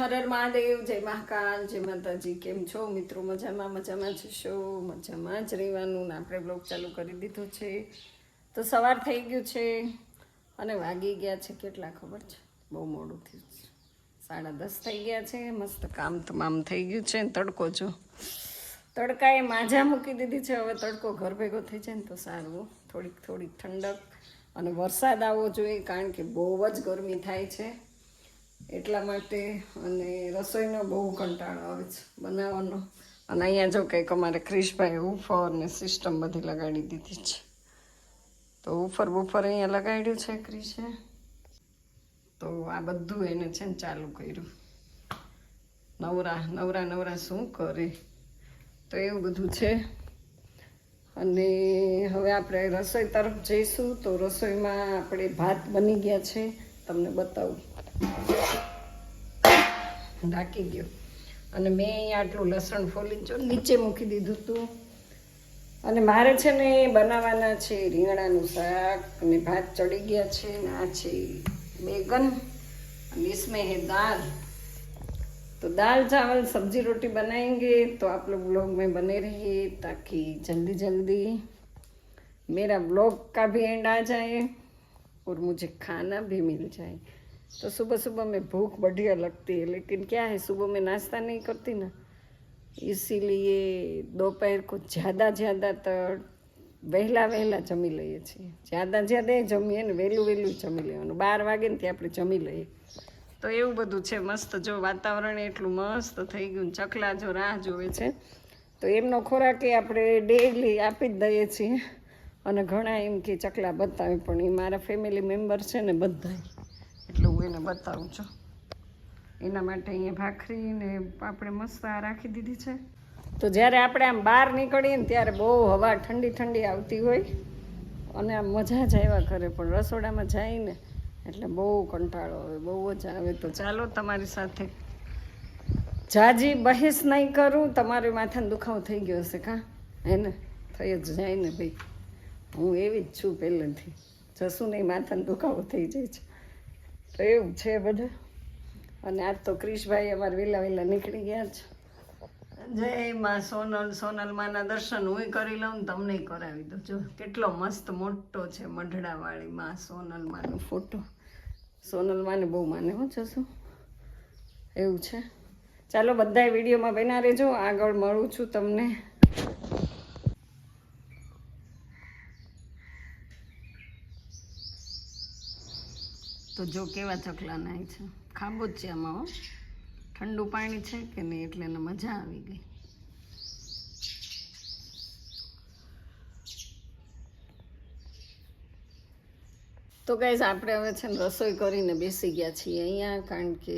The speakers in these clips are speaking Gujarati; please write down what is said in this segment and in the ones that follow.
હર હર મહાદેવ, જય મહાકાલ, જય માતાજી, કેમ છો મિત્રો? મજામાં મજામાં જશો મજામાં જ રહેવાનું આપણે બ્લોગ ચાલુ કરી દીધો છે. તો સવાર થઈ ગયું છે અને વાગી ગયા છે કેટલા ખબર છે? બહુ મોડું થયું છે. સાડા દસ થઈ ગયા છે. મસ્ત કામ તમામ થઈ ગયું છે. તડકો જો તડકાએ માજા મૂકી દીધી છે. હવે તડકો ઘર ભેગો થઈ જાય ને તો સારું થોડીક થોડીક ઠંડક અને વરસાદ આવવો જોઈએ કારણ કે બહુ જ ગરમી થાય છે. એટલા માટે અને રસોઈનો બહુ કંટાળો આવે છે બનાવવાનો. અને અહીંયા જો કંઈક અમારે ક્રિશભાઈ ઉફર ને સિસ્ટમ બધી લગાડી દીધી છે. તો ઉફર બુફર અહીંયા લગાડ્યું છે ક્રિશે? તો આ બધું એને છે ને ચાલુ કર્યું. નવરા નવરા નવરા શું કરે? તો એવું બધું છે. અને હવે આપણે રસોઈ તરફ જઈશું તો રસોઈમાં આપણે ભાત બની ગયા છે. તમને બતાવું. ઢાંકી ગયો અને મેં અહીંયા આટલું લસણ ફોલી જો નીચે મૂકી દીધું હતું અને મારે છે ને બનાવવાના છે રીંગણાનું શાક અને ભાત ચડી ગયા છે ને આ છે બેગન અને इसमें है दाल तो दाल चावल सब्जी रोटी बनाएंगे तो आप लोग ब्लॉग में बने रहिए ताकि जल्दी जल्दी मेरा ब्लॉग का भी एंड आ जाए और मुझे खाना भी मिल जाए तो सुबह सुबह में भूख बढ़िया लगती है लेकिन क्या है सुबह में नाश्ता नहीं करती ना इसीलिए दोपहर को ज़्यादा ज़्यादातर વહેલા વહેલા જમી લઈએ છીએ જ્યાદા જ્યાદા એ જમીએ ને વહેલું વહેલું જમી લેવાનું બાર વાગે ને ત્યાં આપણે જમી લઈએ તો એવું બધું છે મસ્ત જો વાતાવરણ એટલું મસ્ત થઈ ગયું ચકલા જો રાહ જોવે છે તો એમનો ખોરાક એ આપણે ડેઈલી આપી જ દઈએ છીએ અને ઘણા એમ કે ચકલા બતાવે પણ એ મારા ફેમિલી મેમ્બર છે ને બધા એટલે હું એને બતાવું છું. એના માટે અહીંયા ભાખરી ને આપણે મસ્ત રાખી દીધી છે. તો જ્યારે આપણે આમ બહાર નીકળીએ ને ત્યારે બહુ હવા ઠંડી ઠંડી આવતી હોય અને આમ મજા જ આવ્યા કરે. પણ રસોડામાં જઈને એટલે બહુ કંટાળો આવે, બહુ જ આવે. તો ચાલો તમારી સાથે જાજી બહેસ નહીં કરું, તમારે માથાને દુખાવો થઈ ગયો હશે કાં? એને થઈ જ જાય ને ભાઈ. હું એવી જ છું પહેલેથી. જશું નહીં માથાને દુખાવો થઈ જાય છે. તો એવું છે બધું. અને આજ તો ક્રિશભાઈ અમારે વહેલા વહેલા નીકળી ગયા છે. જય માં સોનલ સોનલ માના દર્શન હું કરી લઉં તમને કરાવી દઉં. જો, કેટલો મસ્ત મોટો છે મઢડાવાળી માં સોનલ માનો ફોટો. સોનલ માને બહુ માને હું, જશું. એવું છે. ચાલો બધા વિડીયોમાં બના રહેજો. આગળ મળું છું તમને. તો જો કેવા ચકલા નાય છે. ખાબો જ છે આમાં હો. ઠંડુ પાણી છે કે નહીં એટલે એને મજા આવી ગઈ. તો ગાઈઝ, આપણે હવે છે ને રસોઈ કરીને બેસી ગયા છીએ અહીંયા, કારણ કે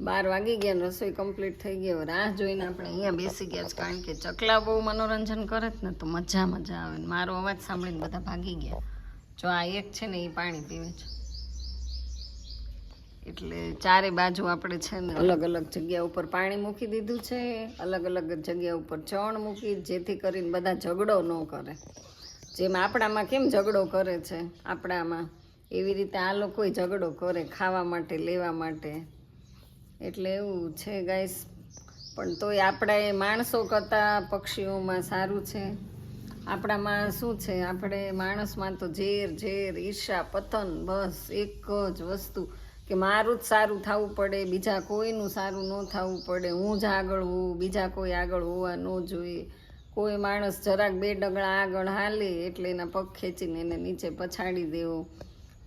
બાર વાગી ગયા રસોઈ કમ્પ્લીટ થઈ ગઈ. હવે રાહ જોઈને આપણે અહીંયા બેસી ગયા છે કારણ કે ચકલા બહુ મનોરંજન કરે જ ને તો મજા મજા આવે મારો અવાજ સાંભળીને બધા ભાગી ગયા. જો આ એક છે ને એ પાણી પીવે છે. એટલે ચારે બાજુ આપણે છે ને અલગ અલગ જગ્યા ઉપર પાણી મૂકી દીધું છે, અલગ અલગ જગ્યા ઉપર ચણ મૂકી, જેથી કરીને બધા ઝઘડો ન કરે. જેમ આપણામાં કેમ ઝઘડો કરે છે? આપણામાં એવી રીતે આ લોકોય ઝઘડો કરે ખાવા માટે, લેવા માટે. એટલે એવું છે ગાઈસ. પણ તોય આપણા એ માણસો કરતાં પક્ષીઓમાં સારું છે. આપણામાં શું છે? આપણે માણસમાં તો ઝેર ઝેર, ઈર્ષા, પતન, બસ એક જ વસ્તુ કે મારું જ સારું થવું પડે, બીજા કોઈનું સારું ન થવું પડે. હું જ આગળ હોઉં, બીજા કોઈ આગળ હોવા ન જોઈએ. કોઈ માણસ જરાક બે ડગલા આગળ હાલે એટલે એના પગ ખેંચીને એને નીચે પછાડી દેવો.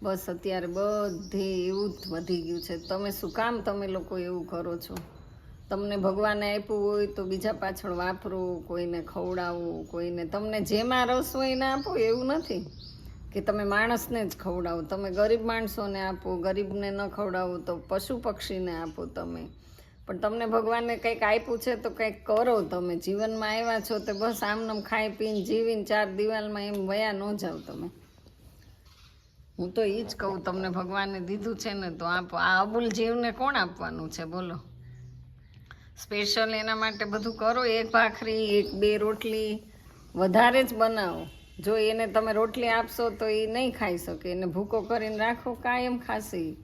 બસ અત્યારે બધે એવું જ વધી ગયું છે. તમે શું કામ તમે લોકો એવું કરો છો? તમને ભગવાને આપ્યું હોય તો બીજા પાછળ વાપરો, કોઈને ખવડાવો, કોઈને તમને જેમાં રસ હોય એને આપો, એવું નથી. કે તમે માણસને જ ખવડાવો. તમે ગરીબ માણસોને આપો, ગરીબને ન ખવડાવો તો પશુ પક્ષીને આપો તમે. પણ તમને ભગવાને કંઈક આપ્યું છે તો કંઈક કરો તમે. જીવનમાં આવ્યા છો તો બસ આમનામ ખાઈ પીને જીવીને ચાર દિવાલમાં એમ વયા ન જાઓ તમે. હું તો એ જ કહું, તમને ભગવાને દીધું છે ને તો આપો. આ અબુલ જીવને કોણ આપવાનું છે? બોલો. સ્પેશિયલ એના માટે બધું કરો. એક ભાખરી, એક બે રોટલી. વધારે જ બનાવો. જો એને તમે રોટલી આપશો તો એ નહીં ખાઈ શકે. એને ભૂકો કરીને રાખો કાયમ ખાશે.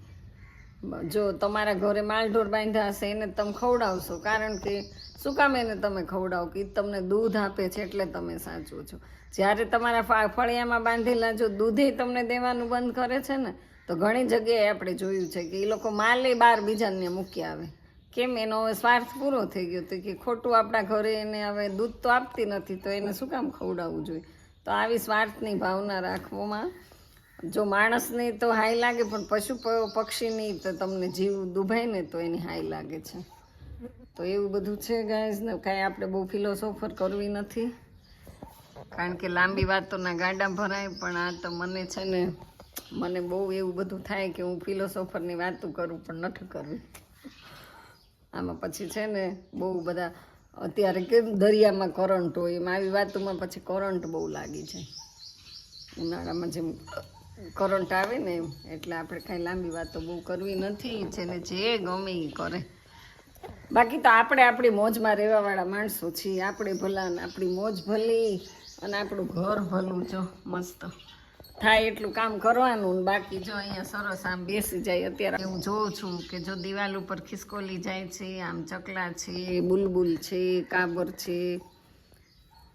જો તમારા ઘરે માલઢોર બાંધ્યા હશે, એને તમે ખવડાવશો. કારણ કે શું કામ એને તમે ખવડાવો? કે તમને દૂધ આપે છે એટલે તમે સાચો છો. જ્યારે તમારા ફળિયામાં બાંધેલા જો દૂધે તમને દેવાનું બંધ કરે છે ને, તો ઘણી જગ્યાએ આપણે જોયું છે કે એ લોકો માલે બાર બીજાને મૂકી આવે. કેમ એનો સ્વાર્થ પૂરો થઈ ગયો તો કે ખોટું આપણા ઘરે એને હવે દૂધ તો આપતી નથી, તો એને શું કામ ખવડાવવું જોઈએ? તો આવી સ્વાર્થની ભાવના રાખવામાં જો માણસને તો હાઈ લાગે, પણ પશુ પક્ષીની તો તમને જીવ દુભાય ને તો એની હાઈ લાગે છે. તો એવું બધું છે ગાઈઝ ને કાંઈ આપણે બહુ ફિલોસોફર કરવી નથી. કારણ કે લાંબી વાતોના ગાડા ભરાય, પણ આ તો મને છે ને, મને બહુ એવું બધું થાય કે હું ફિલોસોફરની વાતો કરું, પણ નથી કરવી. આમાં પછી છે ને બહુ બધા અત્યારે કેમ દરિયામાં કરંટ હોય એમ આવી વાતોમાં પછી કરંટ બહુ લાગી છે. ઉનાળામાં જેમ કરંટ આવે ને એમ, એટલે આપણે કાંઈ લાંબી વાતો બહુ કરવી નથી, જેને જે ગમે એ કરે. બાકી તો આપણે આપણી મોજમાં રહેવાવાળા માણસો છીએ, આપણે ભલા આપણી મોજ ભલી અને આપણું ઘર ભલું જો, મસ્ત. થાય એટલું કામ કરવાનું બાકી જો અહીંયા સરસ આમ બેસી જાય અત્યારે હું જોઉં છું કે જો દિવાલ ઉપર ખિસકોલી જાય છે, આમ ચકલા છે, બુલબુલ છે, કાબર છે,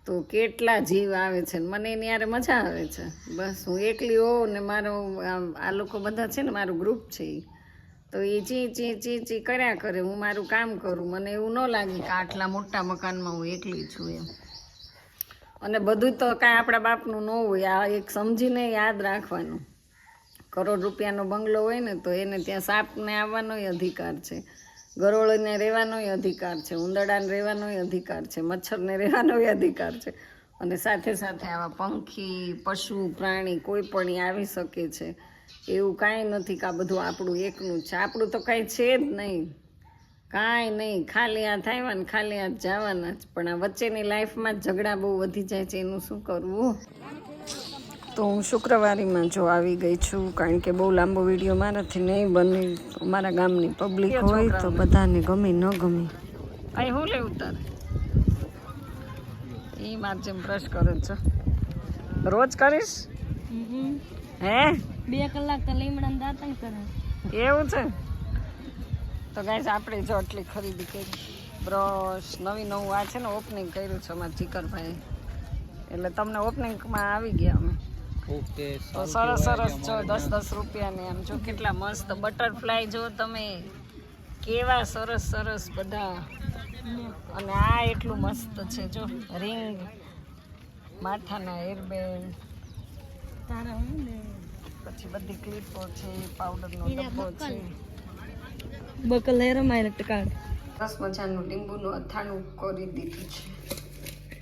તો કેટલા જીવ આવે છે મને એની યારે મજા આવે છે. બસ હું એકલી હોઉં ને મારો આ લોકો બધા છે ને મારું ગ્રુપ છે. તો એ ચી ચી ચી ચી કર્યા કરે, હું મારું કામ કરું. મને એવું ન લાગે કે આટલા મોટા મકાનમાં હું એકલી છું એમ. અને બધું તો કાંઈ આપણા બાપનું ન હોય. આ એક સમજીને યાદ રાખવાનું. કરોડ રૂપિયાનો બંગલો હોય ને, તો એને ત્યાં સાપને આવવાનોય અધિકાર છે. ગરોળને રહેવાનોય અધિકાર છે. ઉંદરડાને રહેવાનોય અધિકાર છે. મચ્છરને રહેવાનોય અધિકાર છે. અને સાથે સાથે આવા પંખી, પશુ, પ્રાણી કોઈ પણ આવી શકે છે. એવું કાંઈ નથી કે આ બધું આપણું એકનું છે. આપણું તો કાંઈ છે જ નહીં. કાંઈ નહીં ખાલી હાથ આવ્યા ને ખાલી હાથ જવાના જ. પણ આ વચ્ચેની લાઈફમાં ઝઘડા બહુ વધી જાય છે એનું શું કરવું? તો હું શુક્રવારીમાં જો આવી ગઈ છું કારણ કે બહુ લાંબો વીડિયો મારાથી નહીં બને. મારા ગામની પબ્લિક હોય તો બધાને ગમે ન ગમે. અહીં હું લેવું તારે? એ માર જેમ બ્રશ કરે છે. રોજ કરીશ? હે? બે કલાક તો લીમડા દાંતણ કરે. એવું છે? તો ગાઈઝ આપણે જો આટલી ખરીદી કરી. બ્રશ નવી નવું આ છે ને ઓપનિંગ કર્યું છે અમારા ચીકરભાઈ એટલે તમને ઓપનિંગમાં આવી ગયા અમે. ઓકે તો સરસ સરસ જો દસ દસ રૂપિયાની આમ જો કેટલા મસ્ત બટરફ્લાય જો તમે કેવા સરસ સરસ બધા. અને આ એટલું મસ્ત છે જો રિંગ માથાના હેરબેન્ડ તારા પછી બધી ક્લિપો છે પાવડરનો ડબ્બો છે. બકલ રમાય ટકાડ સરસ મજાનું લીંબુનું અથાણું કરી દીધું છે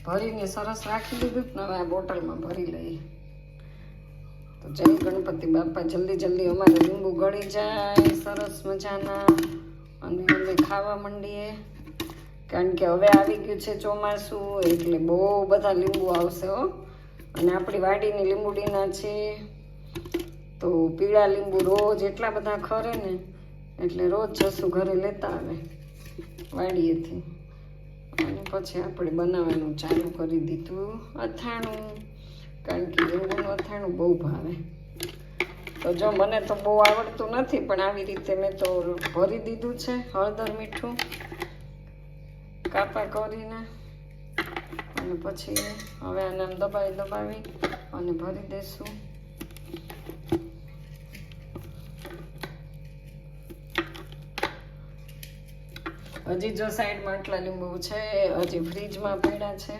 ભરીને સરસ રાખી દીધું ને હવે આ બોટલમાં ભરી લઈએ. તો જય ગણપતિ બાપા, જલ્દી જલ્દી અમારે લીંબુ ગળી જાય, સરસ મજાના. અને અમે ખાવા માંડીએ. કારણ કે હવે આવી ગયું છે ચોમાસું, એટલે બહુ બધા લીંબુ આવશે હો. અને આપણી વાડીની લીંબુડીના છે. તો પીળા લીંબુ રોજ એટલા બધા ખરે ને. એટલે રોજ જશું ઘરે લેતા આવે, વાડીએથી. અને પછી આપણે બનાવવાનું ચાલુ કરી દીધું અથાણું, કારણ કે લીંબુનું અથાણું બહુ ભાવે. તો જો મને તો બહુ આવડતું નથી, પણ આવી રીતે મેં તો ભરી દીધું છે, હળદર મીઠું, કાપા કરીને. અને પછી હવે આને દબાવી દબાવી અને ભરી દઈશું હજી જો સાઈડમાં આટલા લીંબુ છે, હજી ફ્રીજમાં પડ્યા છે.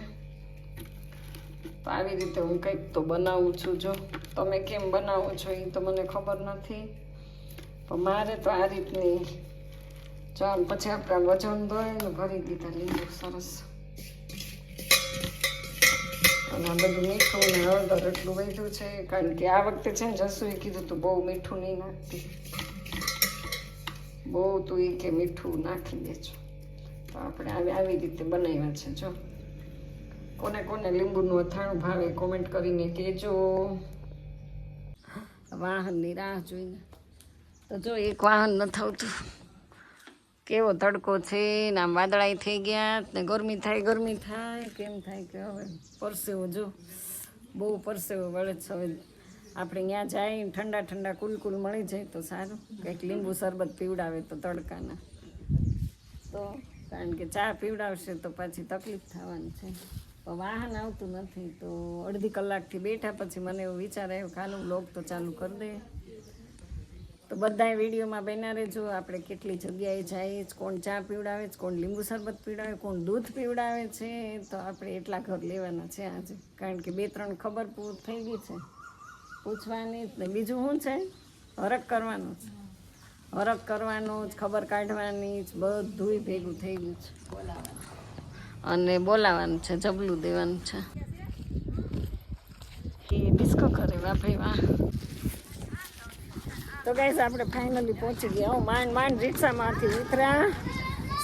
તો આવી રીતે હું કંઈક તો બનાવું છું જો. તમે કેમ બનાવો છો એ તો મને ખબર નથી. પણ મારે તો આ રીતની જો પછી આપણા વજન દોરીને ભરી દીધા લીંબુ સરસ. અને આ બધું મીઠું ને હળદર એટલું વધ્યું છે, કારણ કે આ વખતે છે ને જસુએ કીધું તું બહુ મીઠું નહીં નાખતી. બહુ તું એ કે મીઠું નાખી દેજો. તો આપણે આવી આવી રીતે બનાવ્યા છે, જો. કોને કોને લીંબુનું અથાણું ભાવે કોમેન્ટ કરીને કહેજો. વાહનની રાહ જોઈને. તો જો, એક વાહન ન થતું કેવો તડકો છે, ને આમ વાદળાઈ થઈ ગયા, ને ગરમી થાય ગરમી થાય, કેમ થાય કે હવે પરસેવો, જો. બહુ પરસેવો વળે છે હવે. આપણે ત્યાં જાય, ઠંડા ઠંડા કુલકુલ મળી જાય તો સારું. કંઈક લીંબુ શરબત પીવડાવે તો તડકાના. તો કારણ કે ચા પીવડાવશે તો પછી તકલીફ થવાની છે. તો વાહન આવતું નથી તો અડધી કલાકથી બેઠા પછી મને એવો વિચાર આવ્યો ખાલું બ્લોગ તો ચાલુ કરી દે. તો બધાએ વિડીયોમાં બન્યા રહેજો. આપણે કેટલી જગ્યાએ જઈએ છે કોણ ચા પીવડાવે છે, કોણ લીંબુ શરબત પીવડાવે, કોણ દૂધ પીવડાવે છે, તો આપણે એટલા ઘર લેવાના છે આજે. કારણ કે બે ત્રણ ખબર પૂર થઈ ગઈ છે. પૂછવાની બીજું શું છે? હરક કરવાનું છે. હરક કરવાનું જ, ખબર કાઢવાની જ, બધુંય ભેગું થઈ ગયું છે. અને બોલાવાનું છે, જબલું દેવાનું છે. એ ડિસ્કો કરે ભાઈ, વાહ. તો ગાઈસ આપણે ફાઇનલી પહોંચી ગયા. હું, માંડ માંડ રિક્ષામાંથી ઉતર્યા.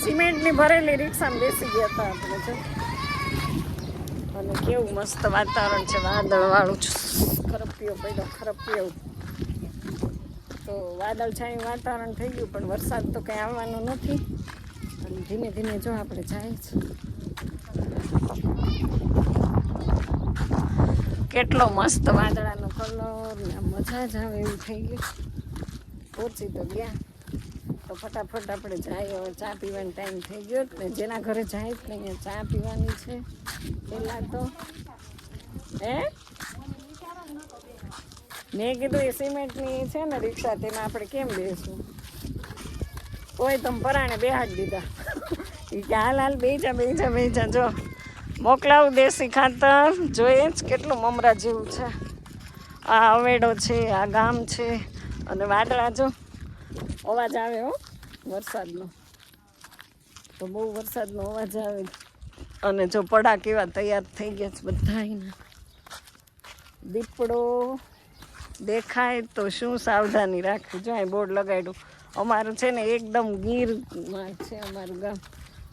સિમેન્ટની ભરેલી રિક્ષામાં બેસી ગયા હતા આપણે છે અને કેવું મસ્ત વાતાવરણ છે, વાદળવાળું ખરપિયો પડ્યો, ખરપિયો. તો વાદળ છાયું, વાતાવરણ થઈ ગયું, પણ વરસાદ તો કંઈ આવવાનો નથી. અને ધીમે ધીમે જો આપણે જાય છે. કેટલો મસ્ત વાદળાનો કલર ને મજા જ આવે એવું થઈ ગયું. પહોંચી તો ગયા. તો ફટાફટ આપણે જાય ચા પીવાનો ટાઈમ થઈ ગયો ને. જેના ઘરે જાય જ અહીંયા ચા પીવાની છે. પહેલાં તો. હે? મેં કીધું એ સિમેન્ટની છે ને રિક્ષા, તેમાં આપણે કેમ બેસવું? કોઈ તમે પરાણે બેહાડી દીધા. એ કે, હાલ હાલ બેજા બેજા બેજા જો મોકલાવું દેશી ખાતર. જોઈએ જ કેટલું મમરા જેવું છે. આ અવેડો છે, આ ગામ છે, અને વાદળા, જો. અવાજ આવે, હો, વરસાદનો. તો બહુ વરસાદનો અવાજ આવે. અને જો પડા કેવા તૈયાર થઈ ગયા છે બધા દીપડો દેખાય તો શું સાવધાની રાખવી? જો અહીં બોર્ડ લગાડ્યું. અમારું છે ને એકદમ ગીરમાં છે અમારું ગામ.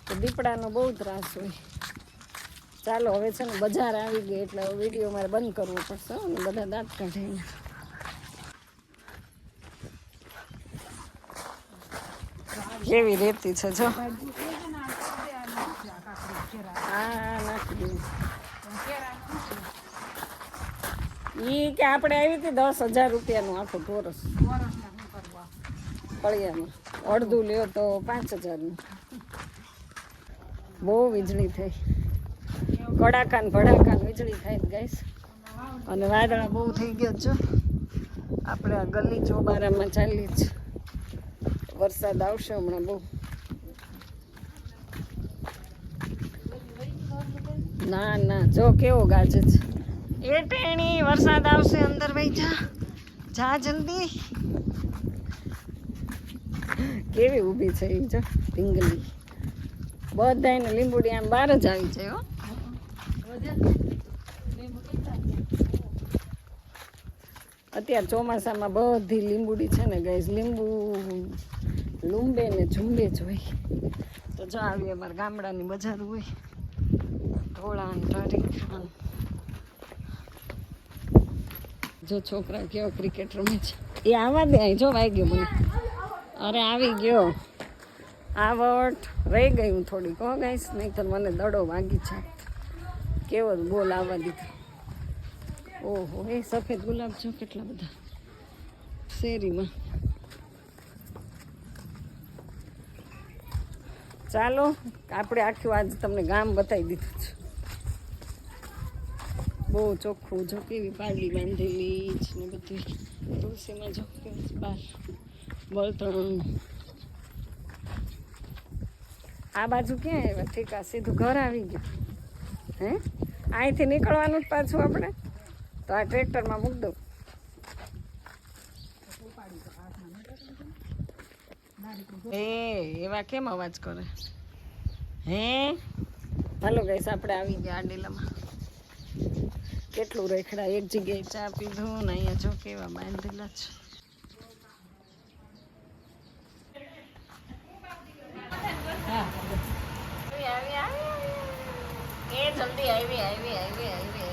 તો દીપડાનો બહુ ત્રાસ હોય. ચાલો, હવે છે ને બજાર આવી ગઈ, એટલે વીડિયો મારે બંધ કરવો પડશે ને બધા દાંત કાઢીને કેવી રેતી છે, જો હા નાખી દીધું ઈ કે આપણે આવી હતી દસ હજાર રૂપિયાનું આખું ટોરસ ફળિયામાં અડધું લ્યો તો પાંચ હજારનું. બહુ વીજળી થઈ. કડાકાન ભડાકાન વીજળી થાય ગાઈસ. અને વાદળા બહુ થઈ ગયા છો. આપણે આ ગલી ચોબારામાં ચાલી જ વરસાદ આવશે હમણાં બહુ. ના ના, જો કેવો ગાજે છે. એ ટેણી, વરસાદ આવશે અંદર ભાઈ જા. જા જલ્દી. કેવી ઊભી છે એ જો પિંગલી બધાને લીંબુડી આમ બહાર જ આવી જાય હો. અત્યારે ચોમાસામાં બધી લીંબુડી છે ને ગાઈઝ લીંબુ લૂંબે ને ઝુંબે જ હોય. તો જો આવી અમારા ગામડાની બજાર હોય. ઢોળાન ઢારીખાન જો છોકરા કેવો ક્રિકેટ રમે છે. એ આવા દે. અહીં જો વાઈ ગયો મને. અરે આવી ગયો. આવટ રહી ગયું થોડીક હો ગાઈશ નહીં તો મને દડો વાગી છે કેવો બોલ આવવા દીધો. ઓહો એ સફેદ ગુલાબ જો કેટલા બધા. શેરીમાં. ચાલો આપણે આખી વાત તમને ગામ બતાવી દીધું છે. બહુ ચોખ્ખું જો કેવી પાડી બાંધેલી છે ને બધી. તુલસીમાં જો કેવી બાર. બળતણ. આ બાજુ ક્યાં આવ્યા? ઠીક આ સીધું ઘર આવી ગયું. હે? અહીંથી નીકળવાનું જ પાછું આપણે? તો આ ટ્રેક્ટરમાં મૂક દઉં. એ એવા કેમ અવાજ કરે? હે? હાલો ગઈસ આપણે આવી ગયા આડેલામાં કેટલું રેખડા એક જગ્યાએ ચા પીધું ને અહીંયા જો કેવા બાંધેલા છે. જલ્દી આવી આવી આવી આવી